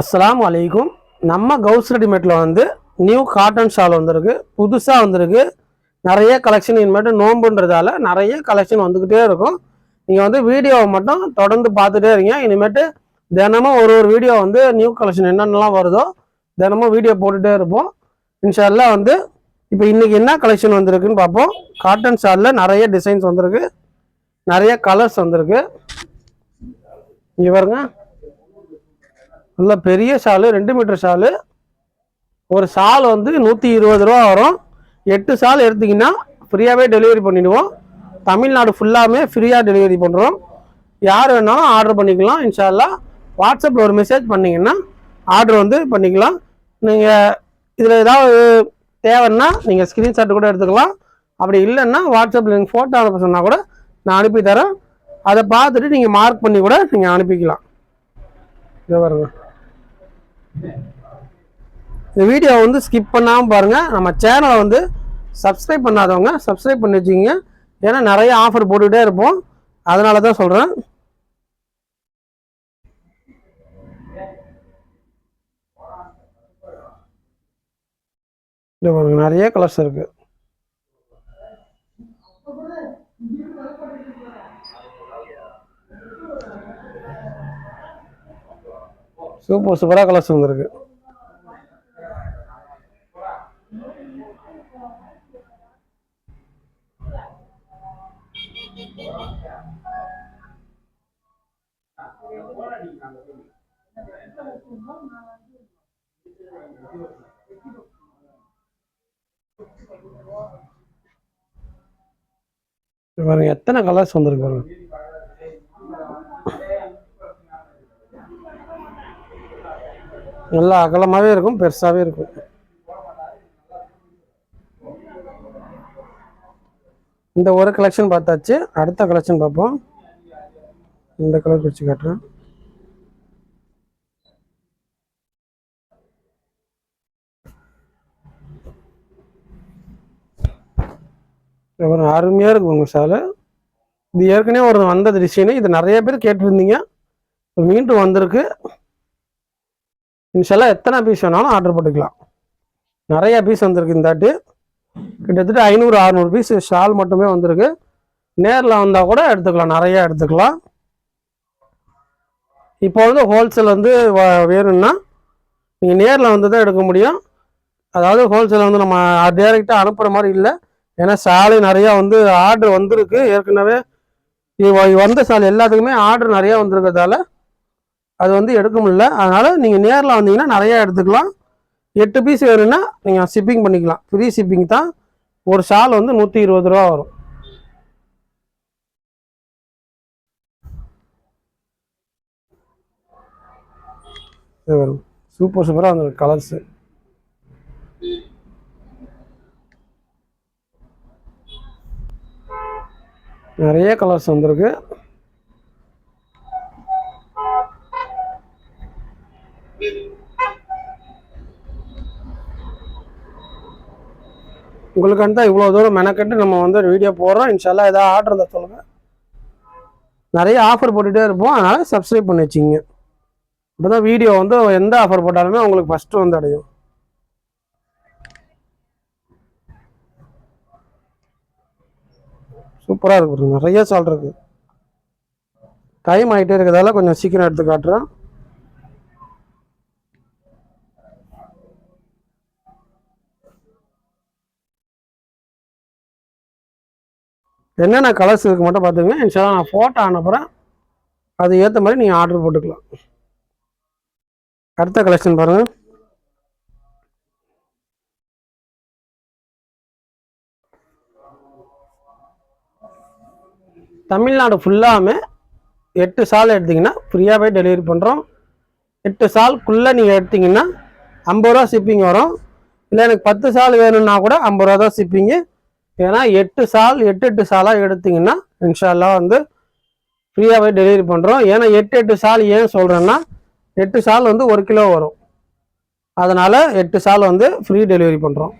அஸ்லாம் வலைக்கும் நம்ம கவுஸ் ரெடிமேட்டில் வந்து நியூ காட்டன் ஷால் வந்திருக்கு. புதுசாக வந்திருக்கு. நிறைய கலெக்ஷன் இனிமேட்டு நோம்புன்றதால நிறைய கலெக்ஷன் வந்துக்கிட்டே இருக்கும். நீங்கள் வந்து வீடியோவை மட்டும் தொடர்ந்து பார்த்துட்டே இருங்க. இனிமேட்டு தினமும் ஒரு ஒரு வீடியோ வந்து நியூ கலெக்ஷன் என்னென்னலாம் வருதோ தினமும் வீடியோ போட்டுகிட்டே இருப்போம். இன்ஷால்லாம் வந்து இப்போ இன்றைக்கி என்ன கலெக்ஷன் வந்திருக்குன்னு பார்ப்போம். காட்டன் ஷாலில் நிறைய டிசைன்ஸ் வந்திருக்கு. நிறைய கலர்ஸ் வந்திருக்கு. இங்கே பாருங்க. நல்ல பெரிய ஷாலு ரெண்டு மீட்டர் ஷாலு. ஒரு ஷால் வந்து நூற்றி இருபது ரூபா வரும். எட்டு ஷால் எடுத்திங்கன்னா ஃப்ரீயாகவே டெலிவரி பண்ணிடுவோம். தமிழ்நாடு ஃபுல்லாமே ஃப்ரீயாக டெலிவரி பண்ணுறோம் யார் வேணாலும் ஆர்டர் பண்ணிக்கலாம் இன்ஷால்லா வாட்ஸ்அப்பில் ஒரு மெசேஜ் பண்ணிங்கன்னா ஆர்டர் வந்து பண்ணிக்கலாம். நீங்கள் இதில் ஏதாவது தேவைன்னா நீங்கள் ஸ்க்ரீன்ஷாட் கூட எடுத்துக்கலாம். அப்படி இல்லைன்னா வாட்ஸ்அப்பில் நீங்கள் ஃபோட்டோ அனுப்ப சொன்னால் கூட நான் அனுப்பி தரேன். அதை பார்த்துட்டு நீங்கள் மார்க் பண்ணி கூட நீங்கள் அனுப்பிக்கலாம். இதை பாருங்க. இந்த வீடியோ வந்து ஸ்கிப் பண்ணாமல் பாருங்கள் நம்ம சேனலை வந்து சப்ஸ்கிரைப் பண்ணாதவங்க சப்ஸ்கிரைப் பண்ணி வச்சுக்கிங்க. ஏன்னா நிறைய ஆஃபர் போட்டுக்கிட்டே இருப்போம். அதனால தான் சொல்கிறேன் இது பாருங்கள் நிறைய கலர்ஸ் இருக்குது சூப்பர் சூப்பராக கலர்ஸ் வந்துருக்கு. பாருங்க எத்தனை கலர்ஸ் வந்திருக்கு பாருங்க. நல்லா அகலமாகவே இருக்கும் பெருசாகவே இருக்கும். இந்த ஒரு கலெக்ஷன் பார்த்தாச்சு. அடுத்த கலெக்ஷன் பார்ப்போம். இந்த கலர் பிடிச்சி காட்டுறேன். இது ஒரு அருமையாக இருக்கும் உங்கள் சாலை. இது ஏற்கனவே ஒரு வந்த டிசைனு இது நிறைய பேர் கேட்டிருந்தீங்க. மீண்டும் வந்திருக்கு. இன்ஷால்லா எத்தனை பீஸ் வேணாலும் ஆர்டர் போட்டுக்கலாம். நிறைய பீஸ் வந்திருக்கு இந்தாட்டி கிட்டத்தட்ட ஐநூறு அறநூறு பீஸ் ஷால் மட்டுமே வந்திருக்கு. நேரில் வந்தால் கூட எடுத்துக்கலாம் நிறையா எடுத்துக்கலாம். இப்போ வந்து ஹோல்சேல் வந்து வ- வேணும்னா நீங்கள் நேரில் வந்து தான் எடுக்க முடியும். அதாவது ஹோல்சேல் வந்து நம்ம டேரெக்டாக அனுப்புகிற மாதிரி இல்லை. ஏன்னா சாலை நிறையா வந்து ஆர்டர் வந்திருக்கு. ஏற்கனவே வந்த சாலை எல்லாத்துக்குமே ஆர்டர் நிறையா வந்திருக்கிறதால அது வந்து எடுக்க முடியல. அதனால் நீங்கள் நேரில் வந்தீங்கன்னா நிறையா எடுத்துக்கலாம். எட்டு பீஸ் வேணும்னா நீங்கள் ஷிப்பிங் பண்ணிக்கலாம். ஃப்ரீ ஷிப்பிங் தான். ஒரு ஷால் வந்து நூற்றி இருபது ரூபா வரும். வரும் சூப்பர் சூப்பராக வந்துருக்கு கலர்ஸு நிறைய கலர்ஸ் வந்திருக்கு. உங்களுக்கு தான் இவ்வளோ தூரம் மெனக்கெட்டு நம்ம வந்து வீடியோ போடுறோம். இன்ஷால்லாம் ஏதாவது ஆர்டர் இருந்தால் சொல்லுங்கள் நிறைய ஆஃபர் போட்டுகிட்டே இருப்போம். அதனால் சப்ஸ்கிரைப் பண்ணி வச்சிங்க இப்போ தான் வீடியோ வந்து எந்த ஆஃபர் போட்டாலுமே உங்களுக்கு ஃபஸ்ட்டு வந்து அடையும். சூப்பராக இருக்கு நிறைய சால் இருக்குது டைம் ஆகிட்டே இருக்கிறதால கொஞ்சம் சீக்கிரம் எடுத்து காட்டுறேன். என்னென்ன கலர்ஸ் இருக்கு மட்டும் பார்த்துங்க இன்ஷால்லா நான் ஃபோட்டோ அனுப்புகிறேன் அது ஏற்ற மாதிரி நீங்கள் ஆர்டர் போட்டுக்கலாம். அடுத்த கலெக்ஷன் பாருங்கள் தமிழ்நாடு ஃபுல்லாமே எட்டு சால் எடுத்தீங்கன்னா ஃப்ரீயாகவே டெலிவரி பண்ணுறோம் எட்டு சால்குள்ளே நீங்கள் எடுத்திங்கன்னா ஐம்பது ரூபா ஷிப்பிங் வரும். இல்லை எனக்கு பத்து சால் வேணும்னா கூட ஐம்பது ரூபா தான் ஷிப்பிங்கு ஏன்னா எட்டு சால் எட்டு எட்டு சாலாக எடுத்தீங்கன்னா இன்ஷால்லா வந்து ஃப்ரீயாகவே டெலிவரி பண்ணுறோம் ஏன்னா எட்டு எட்டு சால் ஏன் சொல்கிறேன்னா எட்டு சால் வந்து ஒரு கிலோ வரும். அதனால் எட்டு சால் வந்து ஃப்ரீ டெலிவரி பண்ணுறோம்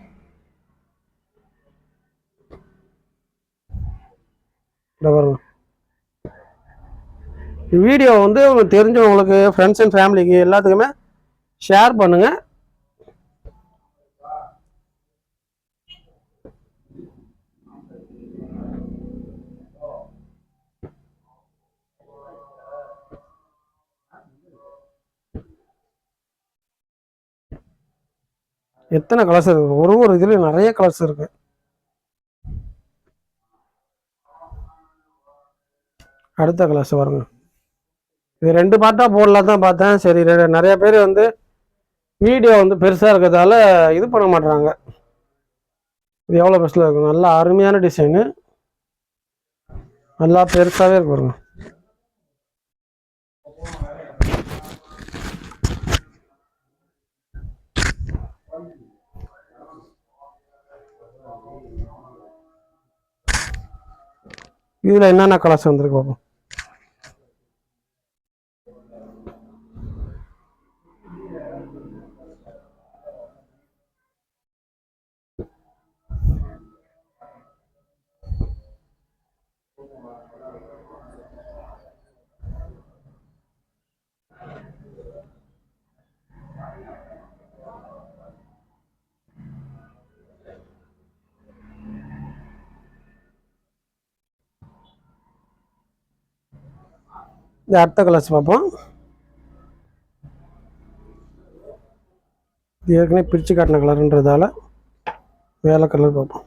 வீடியோ வந்து உங்களுக்கு தெரிஞ்சவங்களுக்கு ஃப்ரெண்ட்ஸ் அண்ட் ஃபேமிலிக்கு எல்லாத்துக்குமே ஷேர் பண்ணுங்கள் எத்தனை கலர்ஸ் இருக்கு? ஒரு ஒரு இதுலயும் நிறைய கலர்ஸ் இருக்கு. அடுத்த கலர்ஸ் பாருங்க. இது ரெண்டு பார்ட்டா போடலாம் தான் பார்த்தேன். சரி நிறைய பேர் வந்து வீடியோ வந்து பெருசா இருக்கிறதால இது பண்ண மாட்றாங்க. இது எவ்வளோ பெருசில் இருக்கும் நல்லா அருமையான டிசைனு நல்லா பெருசாவே இருக்கு பாருங்க. இதில் என்னென்ன கலர்ஸ் வந்திருக்கு பார்ப்போம் இந்த அடுத்த கலர்ஸ் பார்ப்போம். இது ஏற்கனவே பிரித்து காட்டின கலருன்றதால வேலை கலர் பார்ப்போம்.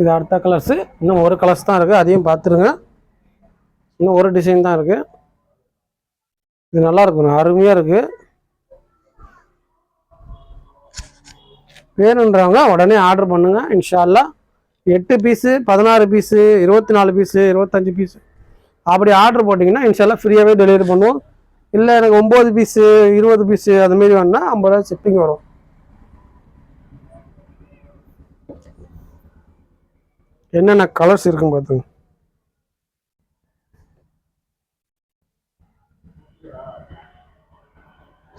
இது அடுத்த கலர்ஸு இன்னும் ஒரு கலர்ஸ் தான் இருக்குது அதையும் பார்த்துருங்க. இன்னும் ஒரு டிசைன் தான் இருக்குது இது நல்லா இருக்கும் அருமையாக இருக்குது வேணுன்றவங்க உடனே ஆர்டர் பண்ணுங்கள் இன்ஷால்லா எட்டு பீஸு பதினாறு பீஸு இருபத்தி நாலு பீஸு இருபத்தஞ்சு பீஸு அப்படி ஆர்டர் போட்டிங்கன்னா இன்ஷால்லா ஃப்ரீயாகவே டெலிவரி பண்ணுவோம். இல்லை எனக்கு ஒம்பது பீஸு இருபது பீஸு அதுமாரி வேணுன்னா ஐம்பது ரூபா ஷிப்பிங் வரும். என்னென்ன கலர்ஸ் இருக்குன்னு பார்த்துங்க.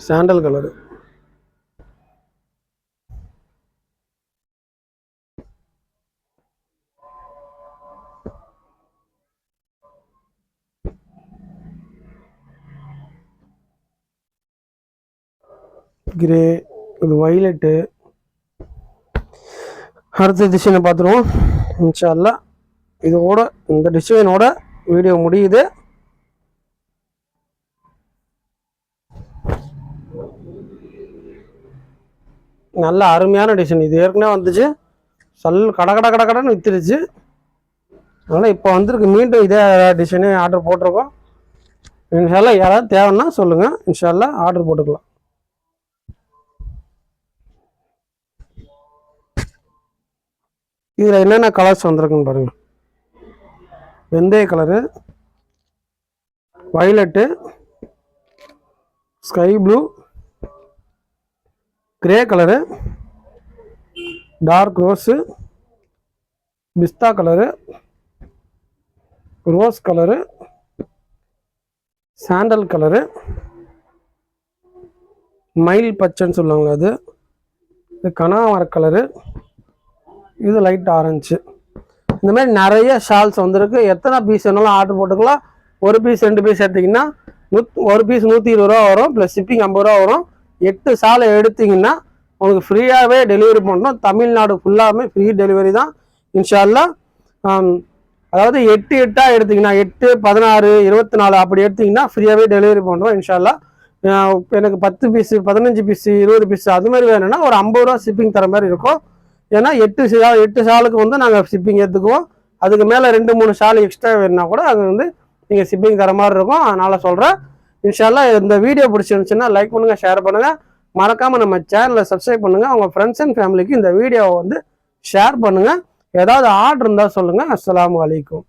சாண்டல் கலரு கிரே இது வைலட்டு அடுத்த டிசைனை பார்த்துருவோம். இன்ஷால்லா இதோட இந்த டிசைனோட வீடியோ முடியுது. நல்ல அருமையான டிசைன் இது ஏற்கனவே வந்துச்சு. சல் கட கட கட கடன்னு வித்துருச்சு அதனால் இப்போ வந்திருக்கு. மீண்டும் இதே டிசைனே ஆர்டர் போட்டிருக்கோம். இன்ஷால்லா யாராவது தேவைன்னா சொல்லுங்கள் இன்ஷால்லா ஆர்டர் போட்டுக்கலாம். இதில் என்னென்ன கலர்ஸ் வந்திருக்குன்னு பாருங்கள் வெந்தய colour violet sky blue grey colour dark rose பிஸ்தா colour rose colour sandal colour மயில் பச்சைன்னு சொல்லுவாங்க அது. இது கனாமர கலரு இது லைட் ஆரஞ்சு இந்த மாதிரி நிறைய ஷால்ஸ் வந்திருக்கு. எத்தனை பீஸ் வேணாலும் ஆர்டர் போட்டுக்கலாம். ஒரு பீஸ் ரெண்டு பீஸ் எடுத்தீங்கன்னா நூத் ஒரு பீஸ் நூற்றி இருபது ரூபா வரும். ப்ளஸ் ஷிப்பிங் ஐம்பது ரூபா வரும். எட்டு சாலை எடுத்தீங்கன்னா உங்களுக்கு ஃப்ரீயாகவே டெலிவரி பண்ணுறோம் தமிழ்நாடு ஃபுல்லாகவே ஃப்ரீ டெலிவரி தான். இன்ஷால்லா அதாவது எட்டு எட்டாக எடுத்தீங்கன்னா எட்டு பதினாறு இருபத்தி நாலு அப்படி எடுத்தீங்கன்னா ஃப்ரீயாகவே டெலிவரி பண்ணுறோம் இன்ஷால்லா எனக்கு பத்து பீஸு பதினஞ்சு பீஸு இருபது பீஸு அது மாதிரி வேணும்னா ஒரு ஐம்பது ரூபா ஷிப்பிங் தர மாதிரி இருக்கும். ஏன்னா எட்டு சா எட்டு ஷாலுக்கு வந்து நாங்கள் ஷிப்பிங் ஏற்றுக்குவோம் அதுக்கு மேலே ரெண்டு மூணு ஷால் எக்ஸ்ட்ரா வேணும்னா கூட அது வந்து நீங்கள் ஷிப்பிங் தர மாதிரி இருக்கும். அதனால் சொல்கிறேன் இன்ஷால்லா இந்த வீடியோ பிடிச்சிருந்துச்சுன்னா லைக் பண்ணுங்கள் ஷேர் பண்ணுங்கள் மறக்காமல் நம்ம சேனலை சப்ஸ்கிரைப் பண்ணுங்கள் உங்கள் ஃப்ரெண்ட்ஸ் அண்ட் ஃபேமிலிக்கு இந்த வீடியோவை வந்து ஷேர் பண்ணுங்கள் ஏதாவது ஆர்டர் இருந்தால் சொல்லுங்கள் அஸ்லாம் அலைக்கும்.